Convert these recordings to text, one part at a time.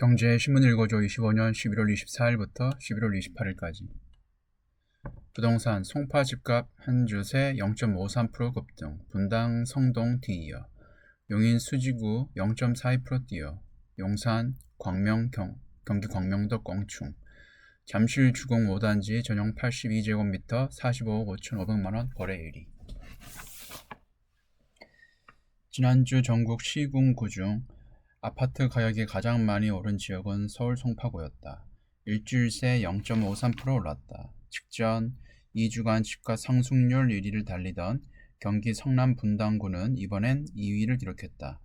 경제 신문 읽어줘 25년 11월 24일부터 11월 28일까지. 부동산 송파 집값 한 주세 0.53% 급등. 분당 성동 뒤이어. 용인 수지구 0.42% 뛰어. 용산 광명 경, 경기 광명도 껑충. 잠실 주공 5단지 전용 82제곱미터 45억 5,500만원 거래 1위 지난주 전국 시군구 중 아파트 가격이 가장 많이 오른 지역은 서울 송파구였다. 일주일 새 0.53% 올랐다. 직전 2주간 집가 상승률 1위를 달리던 경기 성남 분당구는 이번엔 2위를 기록했다.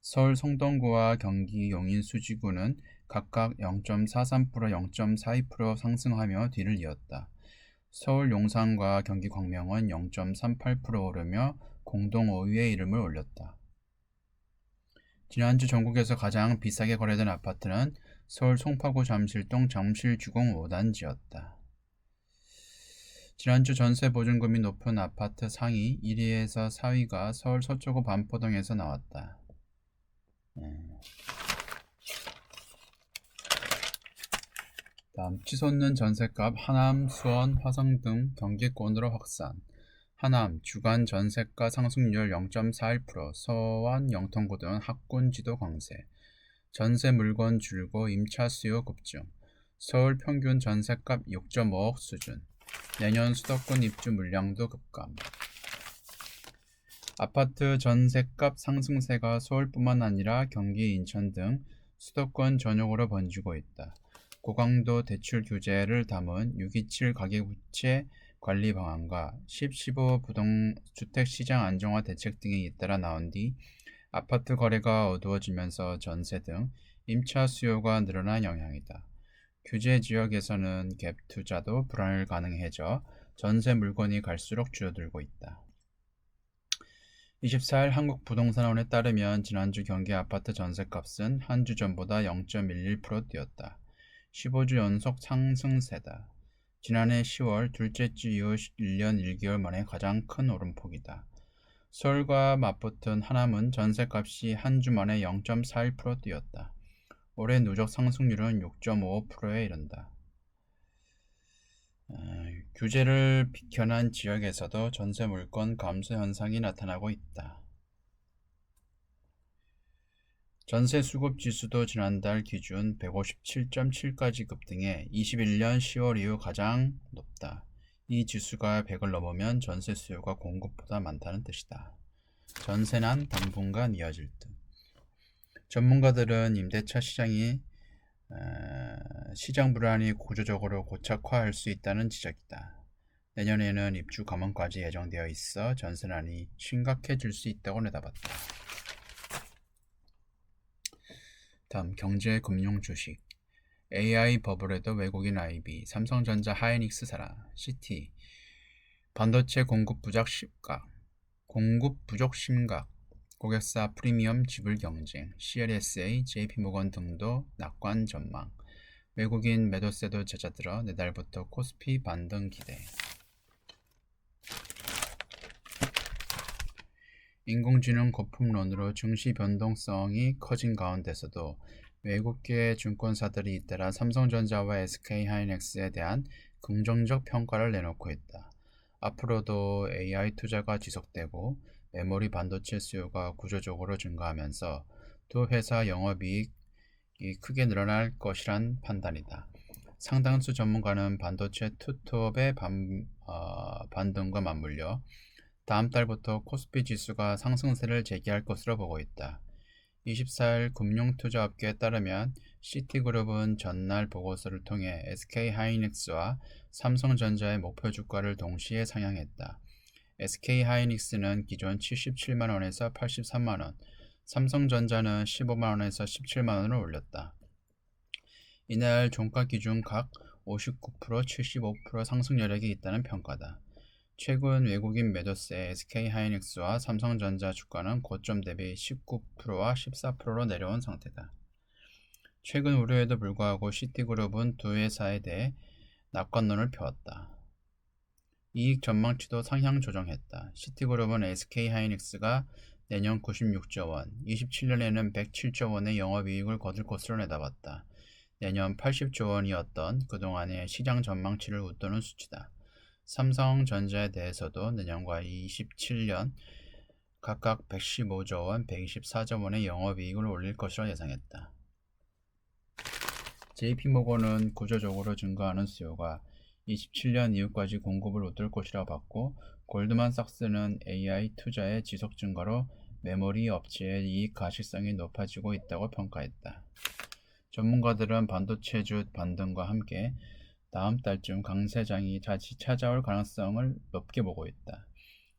서울 성동구와 경기 용인 수지구는 각각 0.43%, 0.42% 상승하며 뒤를 이었다. 서울 용산과 경기 광명은 0.38% 오르며 공동 5위의 이름을 올렸다. 지난주 전국에서 가장 비싸게 거래된 아파트는 서울 송파구 잠실동 잠실주공 5단지였다. 지난주 전세 보증금이 높은 아파트 상위 1위에서 4위가 서울 서초구 반포동에서 나왔다. 음. 다음 치솟는 전세값 하남, 수원, 화성 등 경기권으로 확산. 하남 주간 전세가 상승률 0.41%, 서원, 영통구 등 학군 지도 강세. 전세 물건 줄고 임차 수요 급증. 서울 평균 전세값 6.5억 수준. 내년 수도권 입주 물량도 급감. 아파트 전세값 상승세가 서울뿐만 아니라 경기, 인천 등 수도권 전역으로 번지고 있다. 고강도 대출 규제를 담은 627 가계부채 관리 방안과 10.15 부동주택 시장 안정화 대책 등이 잇따라 나온 뒤 아파트 거래가 어두워지면서 전세 등 임차 수요가 늘어난 영향이다. 규제 지역에서는 갭 투자도 불안을 가능해져 전세 물건이 갈수록 줄어들고 있다. 24일 한국부동산원에 따르면 지난주 경기 아파트 전세값은 한 주 전보다 0.11% 뛰었다. 15주 연속 상승세다. 지난해 10월 둘째 주 이후 1년 1개월 만에 가장 큰 오름폭이다. 서울과 맞붙은 하남은 전세값이 한 주 만에 0.41% 뛰었다. 올해 누적 상승률은 6.55%에 이른다. 어, 규제를 비켜난 지역에서도 전세 물건 감소 현상이 나타나고 있다. 전세 수급 지수도 지난달 기준 157.7까지 급등해 21년 10월 이후 가장 높다. 이 지수가 100을 넘으면 전세 수요가 공급보다 많다는 뜻이다. 전세난 당분간 이어질 듯. 전문가들은 임대차 시장이 어, 시장 불안이 구조적으로 고착화할 수 있다는 지적이다. 내년에는 입주 감원까지 예정되어 있어 전세난이 심각해질 수 있다고 내다봤다. 다음 경제 금융 주식 AI 버블에도 외국인 IB, 삼성전자 하이닉스 사라, CT 반도체 공급 부족 심각, 공급 부족 심각, 고객사 프리미엄 지불 경쟁, CLSA, JP모건 등도 낙관 전망, 외국인 매도세도 잦아들어 내달부터 코스피 반등 기대. 인공지능 거품론으로 증시 변동성이 커진 가운데서도 외국계 증권사들이 잇따라 삼성전자와 SK하이닉스에 대한 긍정적 평가를 내놓고 있다. 앞으로도 AI 투자가 지속되고 메모리 반도체 수요가 구조적으로 증가하면서 두 회사 영업이익이 크게 늘어날 것이란 판단이다. 상당수 전문가는 반도체 투톱의 반, 어, 반등과 맞물려 다음 달부터 코스피 지수가 상승세를 재개할 것으로 보고 있다. 24일 금융투자업계에 따르면 시티그룹은 전날 보고서를 통해 SK하이닉스와 삼성전자의 목표 주가를 동시에 상향했다. SK하이닉스는 기존 77만원에서 83만원, 삼성전자는 15만원에서 17만원을 올렸다. 이날 종가 기준 각 59%, 75% 상승 여력이 있다는 평가다. 최근 외국인 매도세 SK하이닉스와 삼성전자 주가는 고점 대비 19%와 14%로 내려온 상태다. 최근 우려에도 불구하고 시티그룹은 두 회사에 대해 낙관론을 펴왔다. 이익 전망치도 상향 조정했다. 시티그룹은 SK하이닉스가 내년 96조 원, 27년에는 107조 원의 영업이익을 거둘 것으로 내다봤다. 내년 80조 원이었던 그동안의 시장 전망치를 웃도는 수치다. 삼성전자에 대해서도 내년과 27년 각각 115조 원, 124조 원의 영업이익을 올릴 것으로 예상했다. JP모건은 구조적으로 증가하는 수요가 27년 이후까지 공급을 웃돌 것이라 봤고 골드만삭스는 AI 투자의 지속 증가로 메모리 업체의 이익 가시성이 높아지고 있다고 평가했다. 전문가들은 반도체주 반등과 함께 다음 달쯤 강세장이 다시 찾아올 가능성을 높게 보고 있다.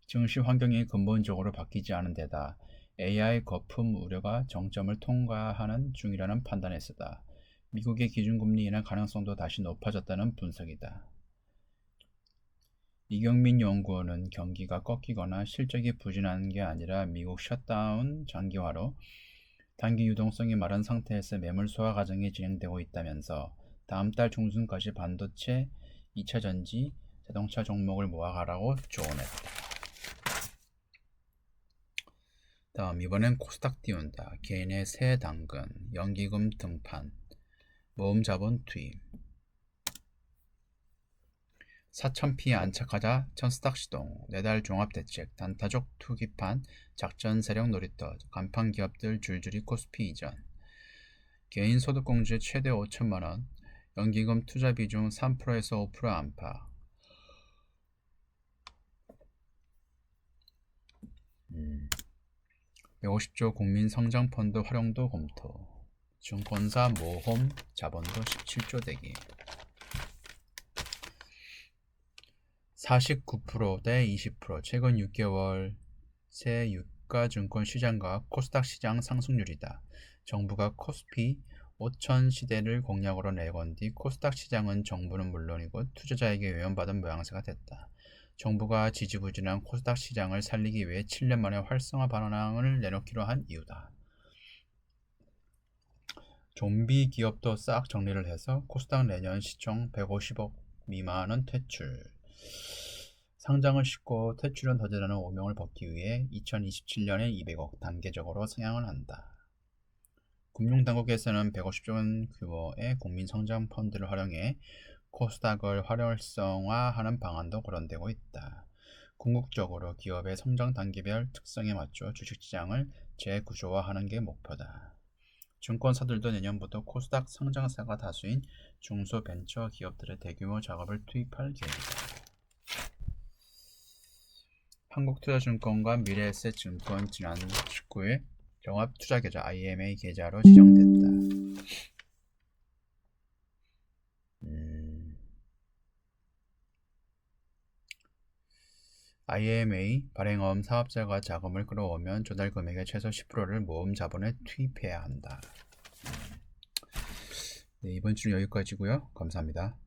증시 환경이 근본적으로 바뀌지 않은 데다 AI 거품 우려가 정점을 통과하는 중이라는 판단에서다. 미국의 기준금리 인하 가능성도 다시 높아졌다는 분석이다. 이경민 연구원은 경기가 꺾이거나 실적이 부진하는 게 아니라 미국 셧다운 장기화로 단기 유동성이 마른 상태에서 매물 소화 과정이 진행되고 있다면서 다음 달 중순까지 반도체, 2차 전지, 자동차 종목을 모아가라고 조언했다. 다음 이번엔 코스닥 띄운다. 개인의 새 당근, 연기금 등판, 모험 자본 투입. 4,000피에 안착하자 천스닥 시동, 내달 종합대책, 단타족 투기판, 작전 세력 놀이터, 간판 기업들 줄줄이 코스피 이전. 개인 소득공제 최대 5천만원, 연기금 투자 비중 3%에서 5% 안팎. 음. 150조 국민 성장 펀드 활용도 검토. 증권사 모험 자본도 17조 대기. 49%대 20% 최근 6개월 새 유가 증권 시장과 코스닥 시장 상승률이다. 정부가 코스피 5천 시대를 공약으로 내건 뒤 코스닥 시장은 정부는 물론이고 투자자에게 외면받은 모양새가 됐다. 정부가 지지부진한 코스닥 시장을 살리기 위해 7년 만에 활성화 반환을 내놓기로 한 이유다. 좀비 기업도 싹 정리를 해서 코스닥 내년 시총 150억 미만은 퇴출. 상장을 싣고 퇴출은 더디라는 오명을 벗기 위해 2027년에 200억 단계적으로 상향을 한다. 금융당국에서는 150조 원 규모의 국민성장 펀드를 활용해 코스닥을 활성화하는 방안도 거론되고 있다. 궁극적으로 기업의 성장 단계별 특성에 맞춰 주식시장을 재구조화하는 게 목표다. 증권사들도 내년부터 코스닥 상장사가 다수인 중소 벤처 기업들의 대규모 작업을 투입할 계획이다. 한국투자증권과 미래에셋증권 지난 19일 종합 투자 계좌 IMA 계좌로 지정됐다. 음, IMA 발행어음 사업자가 자금을 끌어오면 조달 금액의 최소 10%를 모금 자본에 투입해야 한다. 네, 이번 주는 여기까지고요. 감사합니다.